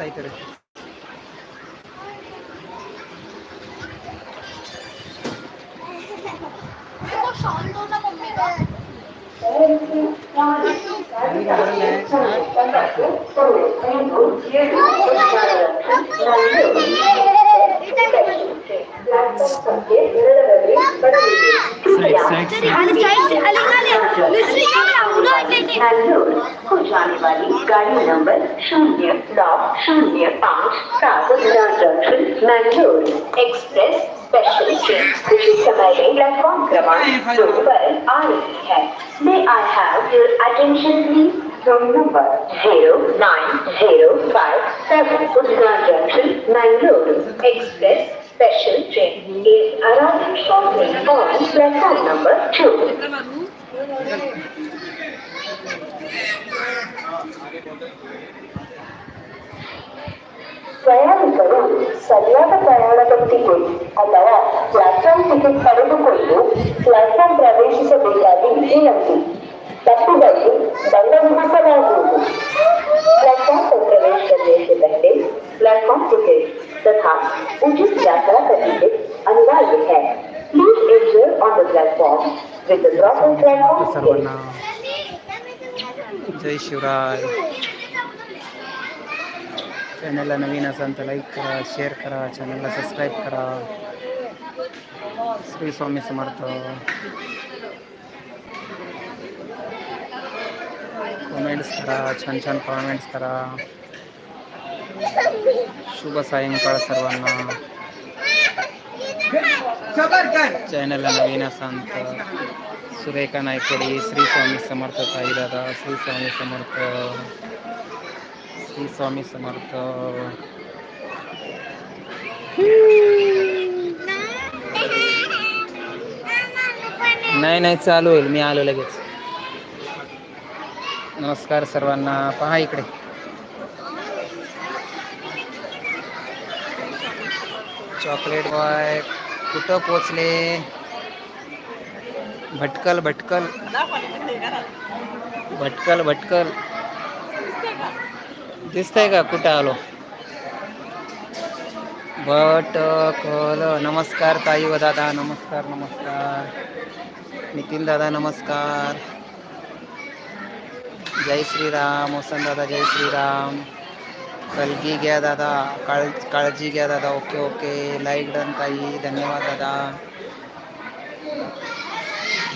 Mix ಆಯ್ತು ರೀ side side side उधर लेने बैंगलोर को जाने वाली गाड़ी नंबर शून्य नौ शून्य पाँच सात junction Mangalore express special train कुछ समय में प्लेटफॉर्म क्रमांक दो पर आ रही है may I have your attention please room number zero nine zero five seven Udyan junction Mangalore express special train is arriving shortly on platform number two. ಪ್ರಯಾಣಿಕರು ಸರಿಯಾದ ಪ್ರಯಾಣದೊಂದಿಗೆ ಅಥವಾ ಪ್ಲಾಟ್ಫಾರ್ಮ್ ಟಿಕೆಟ್ ಪಡೆದುಕೊಂಡು ಪ್ಲಾಟ್ಫಾರ್ಮ್ ಪ್ರವೇಶಿಸಬೇಕಾಗಿ ವಿನಂತಿ ತಪ್ಪಿದಲ್ಲಿ ದಂಡ ವಿಧಿಸಲಾಗುವುದು प्लेटफॉर्म पर प्रवेश करने से पहले प्लेटफॉर्म टिकट तथा उचित यात्रा का टिकट अनिवार्य है please enter on the platform with the proper platform ticket सर्वांना Jai Shivray चॅनलला नवीन असाल तर लाईक करा शेअर करा चॅनलला सबस्क्राईब करा श्री स्वामी समर्थ कमेंट्स करा छान छान कमेंट्स करा शुभ सायंकाळ सर्वांना चॅनलला नवीन असाल तर सुरेखा नायकोडी श्री स्वामी समर्थ ताई दादा श्री स्वामी समर्थ श्री स्वामी समर्थ. नाही नाही चालू होईल. मी आलो लगेच. नमस्कार सर्वांना. पहा इकडे. चॉकलेट बॉय कुठं पोचले? भटकल भटकल. भटकल भटकल. दिसतंय का? कुठं आलो? भटकल. नमस्कार ताई व दादा. नमस्कार नमस्कार. नितीन दादा नमस्कार. जय श्रीराम. वसंत दादा जय श्रीराम. कलगी घ्या दादा. काळ काळजी घ्या दादा. Okay okay. लाईक डन ताई. धन्यवाद दादा.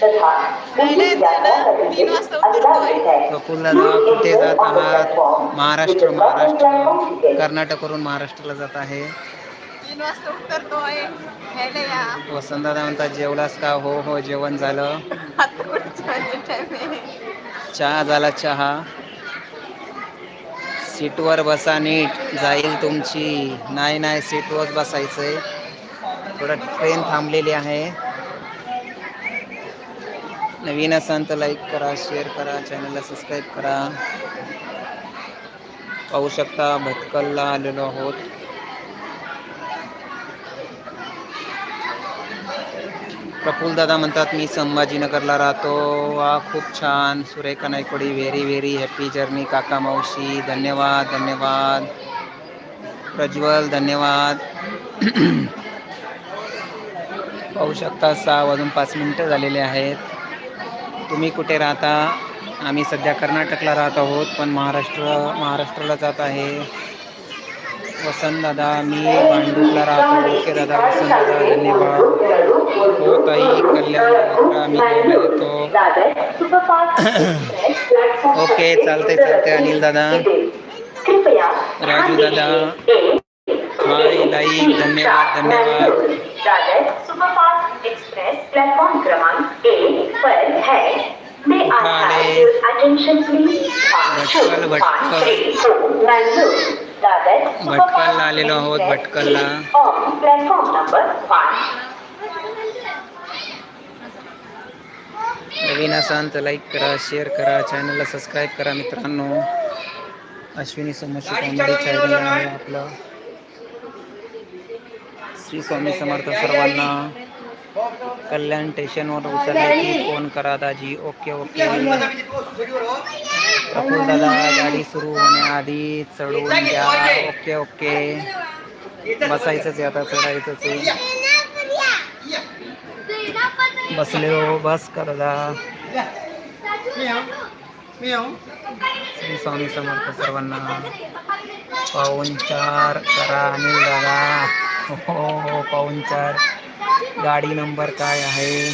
पर प्रवेश करने से पहले प्लेटफॉर्म टिकट तथा उचित यात्रा का टिकट अनिवार्य प्रफुल्ल दादा कुठे जात आहात महाराष्ट्र महाराष्ट्र कर्नाटकवरून महाराष्ट्राला जात आहे? तीन वाजता उतरतोय. घ्यायला या. वसंत दादा म्हणतात जेवलास का? हो हो जेवण झालं. आता कुठे जेवायचं टाइम आहे? चहा झाला चहा. सीटवर बसा नीट. जाईल तुमची. नाही नाही सीटवर बसायचंय. थोडं ट्रेन थांबलेली आहे. नवीन असाल तर लाईक करा शेअर करा चॅनलला सबस्क्राईब करा. पाहू शकता भटकलला आलेलो आहोत. प्रफुल्ल दादा म्हणतात मी संभाजीनगरला राहतो. वा खूप छान. Surekha Naikodi very very happy journey काका मावशी धन्यवाद धन्यवाद. प्रज्वल धन्यवाद. पाहू शकता सहा वाजून पाच मिनटं झालेले आहेत. तुम्ही कुठे राहता? आम्ही सध्या कर्नाटकला राहत आहोत पण महाराष्ट्र महाराष्ट्राला जात आहे. वसंत दादा मी भांडूपला राहतो. ओके दादा वसंत दादा धन्यवाद. हो ताई कल्याण यात्रा मी येतो. ओके चालते चालते अनिल दादा. राजू दादा. हाय लाई धन्यवाद धन्यवाद. एक्सप्रेस प्लेटफॉर्म क्रमांक एक पर है. प्लीज भटकल, भटकल. दादर भटकलला आलेलो आहोत, भटकलला. प्लेटफॉर्म नंबर वन नवीन असाल तर लाईक करा शेअर करा चॅनलला सबस्क्राईब करा मित्रांनो. अश्विनी समोशी कॉमेडी चॅनल आहे आपलं. श्री स्वामी समर्थ सर्वांना. कल्याण स्टेशनवर उतरले की फोन करा दाजी. Okay okay. प्रफुल दादा गाडी सुरू होण्याआधी चढून द्या ओके ओके. बसायचंच आहे आता चढायचंच आहे. बसले हो बस कर दा श्री स्वामी समर्थ सर्वांना. पाऊनचार करा अनिल दादा. हो हो, हो पाऊनचार गाडी नंबर काय आहे?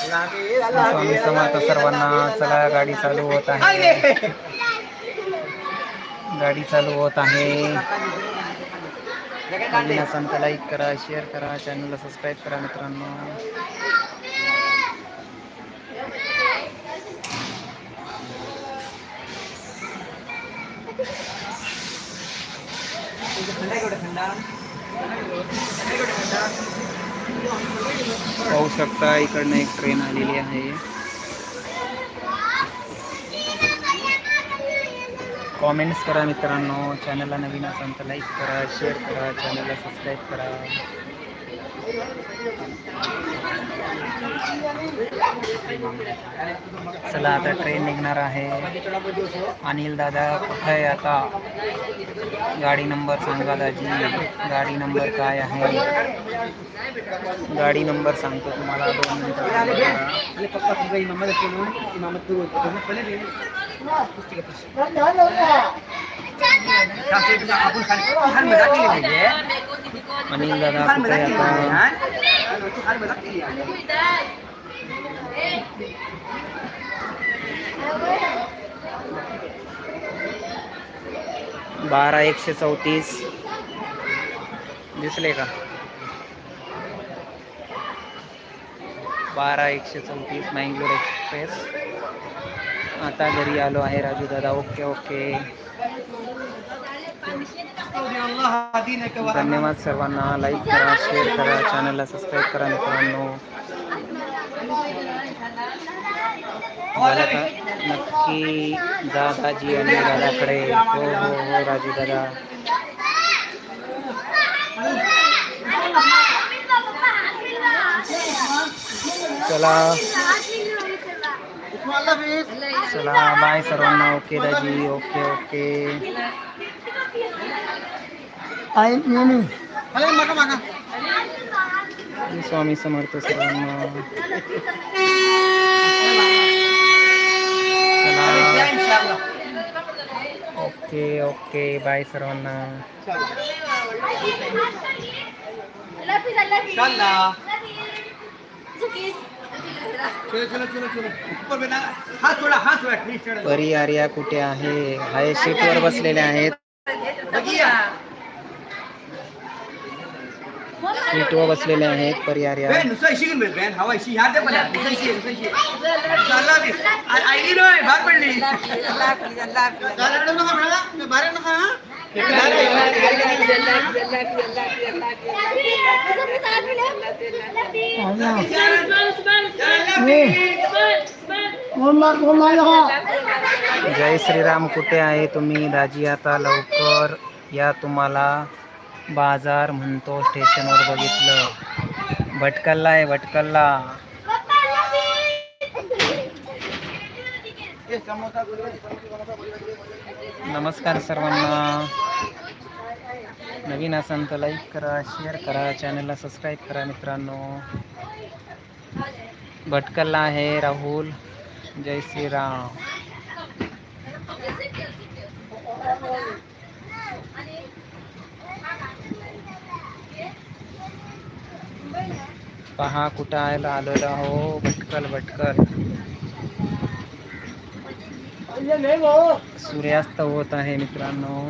स्वामी समर्थ सर्वांना चला गाडी चालू होत आहे. गाडी चालू होत आहे. संत लाईक करा शेअर करा चॅनलला सबस्क्राईब करा मित्रांनो पाहू शकता. इकडनं एक ट्रेन आलेली आहे. कॉमेंट्स करा मित्रांनो. चॅनलला नवीन असाल तर लाईक करा शेअर करा. चॅनलला सबस्क्राईब करा. चला आता ट्रेन निघणार आहे. अनिल दादा कुठे आहे आता? गाडी नंबर सांगा दाजी. गाडी नंबर काय आहे? गाडी नंबर सांगतो तुम्हाला. दोन मिनिटं अनिल दादा कुठे आहे आता बारा एकशे चौतीस। दिसले का। बारा एकशे चौतीस, मँगलोर एक्सप्रेस। आता घरी आलो आहे राजू दादा. Okay okay. धन्यवाद सर्वांना. लाईक करा शेअर करा चॅनलला सबस्क्राईब करा मित्रांनो. नक्की दादाजी आणि दादाकडे. हो हो हो राजू दादा. चला. चला बाय सर्वांना ओके दाजी ओके ओके स्वामी समर्थ सर्वांना चला ओके ओके बाय सर्वांना परी आर्या कुठे आहे? हाय सीटवर बसलेले आहेत. सीटवर बसलेले आहेत परी आर्या जय श्रीराम कुठे आहे तुम्ही? दाजी आता लवकर. या तुम्हाला बाजार म्हणतो स्टेशनवर बघितलं. भटकल्ला आहे भटकल्ला. नमस्कार सर्वांना. नवीन असाल तर लाईक करा शेअर करा चॅनलला सबस्क्राईब करा मित्रांनो. भटकलला आहे राहुल. जय श्रीराम. पहा कुठं आयला आलेलो हो भटकल भटकल. सूर्यास्त होत आहे मित्रांनो.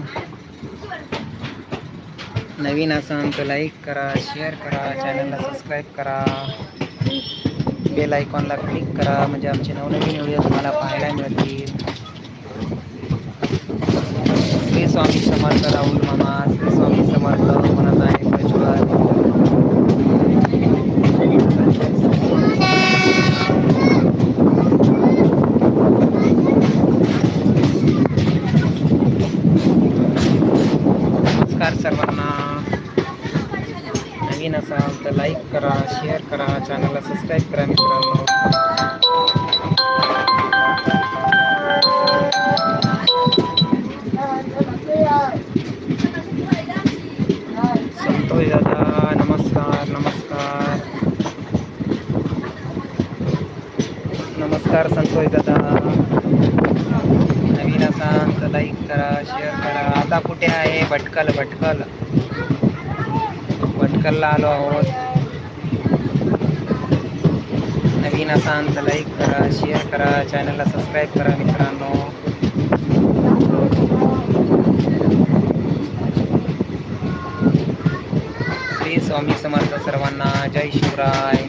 नवीन असाल तर लाईक करा शेअर करा चॅनलला सबस्क्राईब करा. बेल आयकॉनला क्लिक करा. म्हणजे आमचे नवनवीन व्हिडिओ तुम्हाला पाहायला मिळतील. श्री स्वामी समर्थ राहुल मामा श्री स्वामी समर्थ म्हणत आहे प्रज्वल. भटकल भटकल भटकलला आलो आहोत नवीन असाल तर लाईक करा शेअर करा चॅनलला सबस्क्राईब करा मित्रांनो श्री स्वामी समर्थ सर्वांना जय शिवराय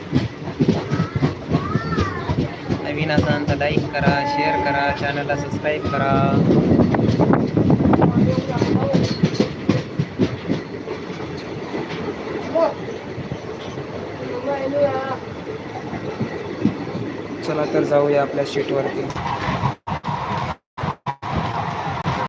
नवीन असाल तर लाईक करा शेअर करा चॅनलला सबस्क्राईब करा चला तर जाऊया आपल्या शीटवरती